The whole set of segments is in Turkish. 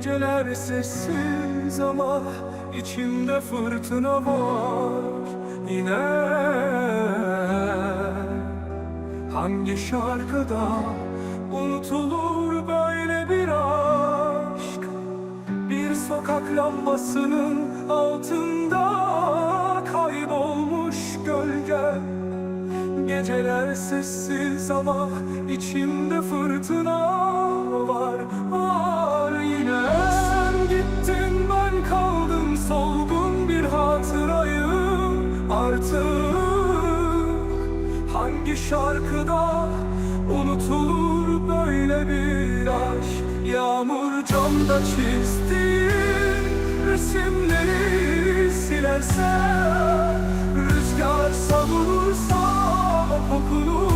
Geceler sessiz ama içimde fırtına var yine. Hangi şarkıda unutulur böyle bir aşk? Bir sokak lambasının altında kaybolmuş gölge. Geceler sessiz ama içimde fırtına artık? Hangi şarkıda unutulur böyle bir aşk? Yağmur camda çizdiğin resimleri silerse Rüzgar savurursa o kokunu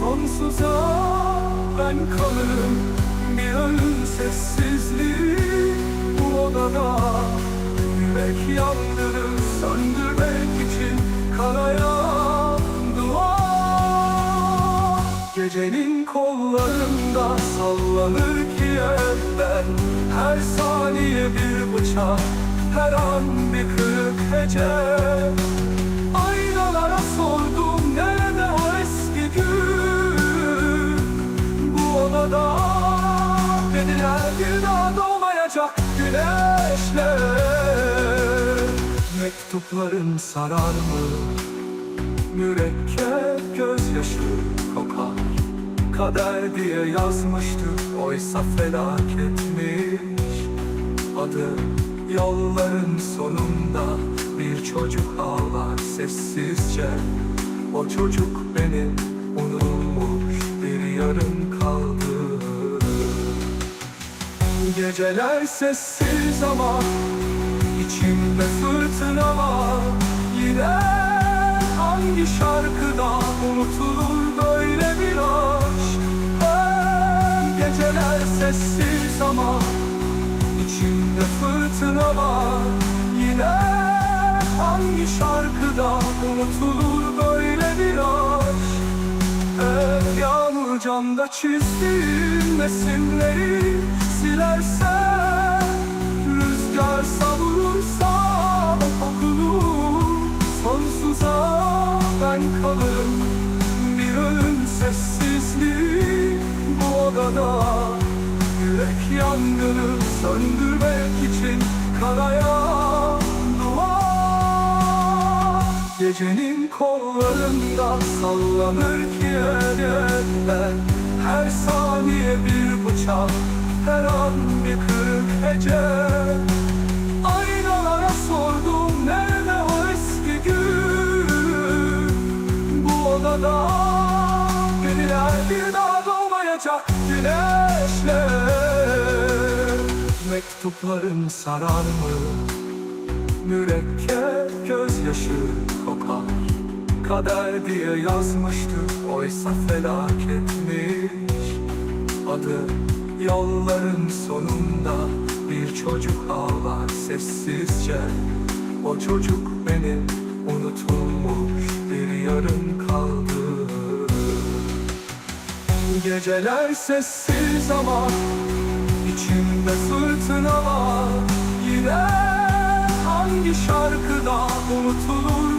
sonsuza ben kalırım. Bir ölüm sessizliği bu odada Yürek yangını söndürmek sallanır ki elden Her saniye bir bıçak, her an bir kırık hece. Aynalara sordum nerede o eski gün? Bu odada dediler bir daha doğmayacak güneşler. Mektupların sarar mı? Mürekkep gözyaşı kokar Kader diye yazmıştı. Oysa felaketmiş Adı yolların sonunda bir çocuk ağlar sessizce. O çocuk benim unutulmuş bir yarım kaldı. Geceler sessiz ama içimde fırtına var. Yine hangi şarkıda unutulur böyle bir aşk Geceler sessiz ama içimde fırtına var. Yine hangi şarkıda unutulur böyle bir aşk? Hep yağmur camda çizdiğim resimleri silerse Gecenin kollarında sallanır elden Her saniye bir bıçak, her an bir kırık hece. Aynalara sordum nerede o eski gün? Bu odada Gönüller bir daha doğmayacak güneşler Mektupların sarar mı? Mürekkep gözyaşı kokar Kader diye yazmıştı oysa felaketmiş. Adı yolların sonunda bir çocuk ağlar sessizce. O çocuk benim unutulmuş bir yarım kaldı. Geceler sessiz ama içimde fırtına var Yine hangi şarkıda unutulur